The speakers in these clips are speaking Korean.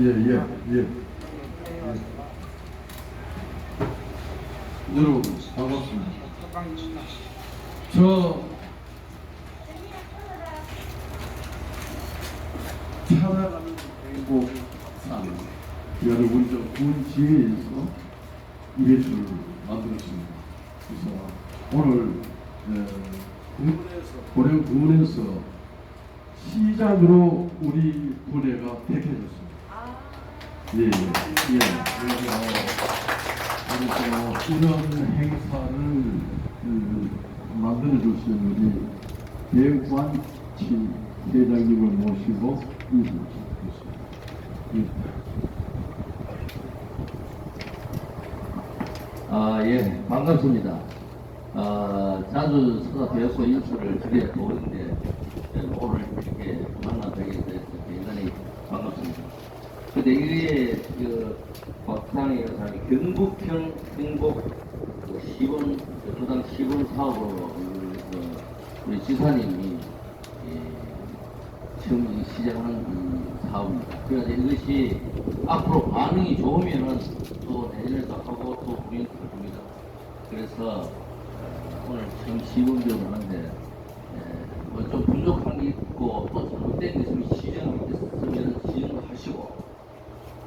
예, 예, 예. 여러분, 반갑습니다. 저, 살아가는 행복상, 여러분, 저군 지회에서 이벤트를 만들었습니다. 그래서 오늘, 어, 군에서, 고령 군에서 시작으로 우리 부대가 택해졌습니다. 예, 예, 예. 그래서, 이런 행사를 음, 만들어 주신 우리 배관치 회장님을 모시고 인사를 드리겠습니다. 예. 아, 예, 반갑습니다. 아, 자주 찾아뵈었고 인사를 드려 보는데 예, 오늘 이렇게 만나뵙게 돼서 대단히 반갑습니다. 이게 그 박상희 여사님 경북형 행복 그 시범 교당 시범 사업으로 그 우리 지사님이 예, 처음 이 시작하는 이 사업입니다. 그래서 이것이 앞으로 반응이 좋으면은 또 내년에도 하고 또또 합니다. 그래서 어, 오늘 처음 시범적으로 하는데 뭐 좀 부족한 게 있고 또 잘못된 게 있으면 하시고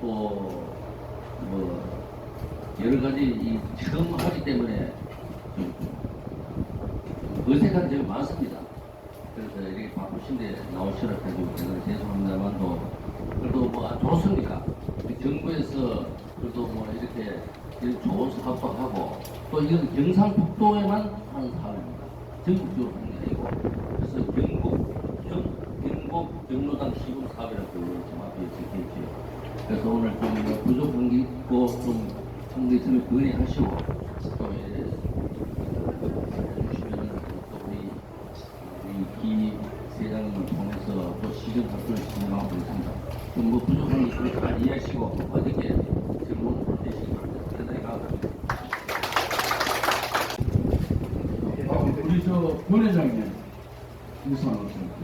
또 뭐 여러 가지 이 처음 하기 때문에 좀 어색한 점이 많습니다. 그래서 이렇게 바쁘신데 나오시라 가지고 제가 죄송합니다만도 그래도 뭐 좋습니까? 우리 정부에서 그래도 뭐 이렇게 이런 좋은 사업도 하고 또 이건 경상북도에만 하는 사업입니다. 전국적으로 하는 게 아니고 그래서 경북 경, 경북 경로당 시군 사업이라고 지금 앞에 적혀 있죠. 그래서 오늘 좀뭐 부족한 게 있고 좀 상당히 좀 건의하시고 또 이제 해주시면은 또 우리 우리 기 세장님을 통해서 또 시정 발표를 진행하고 있습니다. 좀뭐 부족한 게 있으면 다 이해하시고 어떻게 질문 보내시기 바랍니다. 대단히 감사합니다. 어, 우리 저 본회장님 인사 나누셨겠습니다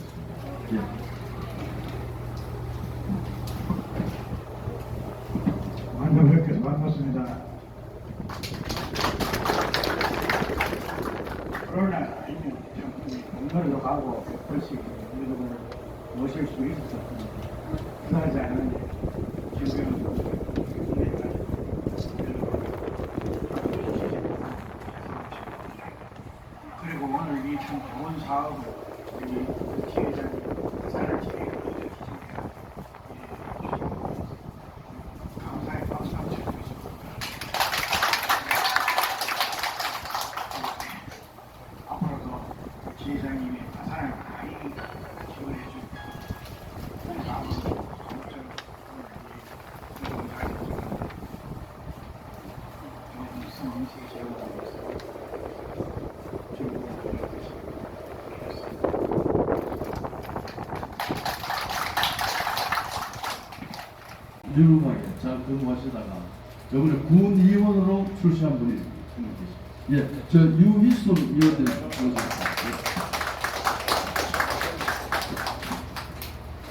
예. 반갑습니다. 코로나 아니면 좀 공부도 가고 벌써 여러분을 모실 수 있어서 그하지 않은데 지금 그리고 오늘 이 참 좋은 사업을 우리 지회장님 사를 지휘해 주셨습니다. 감사의 박수 한번 쳐주겠습니다. 앞으로도 지회장님이 가사를 많이 지원해 주시고 앞으로 아무쪼록 좋은 가르침을 좋은 성공시 제공하고 있습니다. 유능하게 잘 근무하시다가 저번에 군의원으로 출시한 분이. 예, 저 유희순 의원님.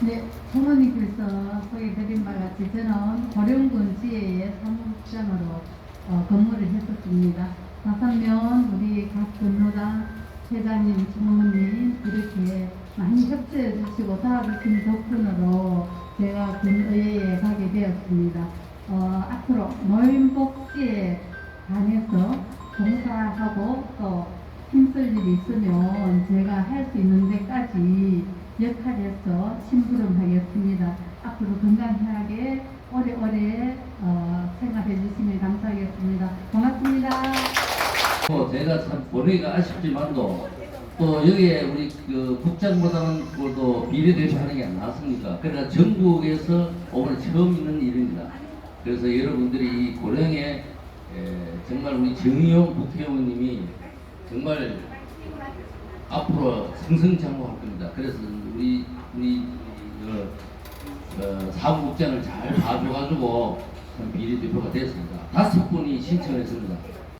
네, 부모님께서 소개드린 바 같이 저는 고령군 지회의 사무국장으로 어, 근무를 했었습니다. 다섯 명 우리 각 근로당 회장님, 주무님 이렇게 많이 협조해 주시고 도와주신 덕분으로 제가 군의회에 가게 되었습니다. 어, 앞으로 노인복지에 관해서 봉사하고 또 힘쓸 일이 있으면 제가 할 수 있는 데까지 역할에서 심부름하겠습니다. 앞으로 건강하게 오래오래 어, 생활해 주시면 감사하겠습니다. 고맙습니다. 뭐 제가 참 보내기가 아쉽지만도 또 여기에 우리 그 국장보다는 그래도 비례대표 하는 게 안 나왔습니까? 그러나 전국에서 오늘 처음 있는 일입니다. 그래서 여러분들이 이 고령에 에, 정말 우리 정의용 국회의원님이 정말 앞으로 승승장구할 겁니다. 그래서 우리 우리 그, 어, 사무국장을 잘 봐줘가지고 비례대표가 됐습니다. 다섯 분이 신청했습니다.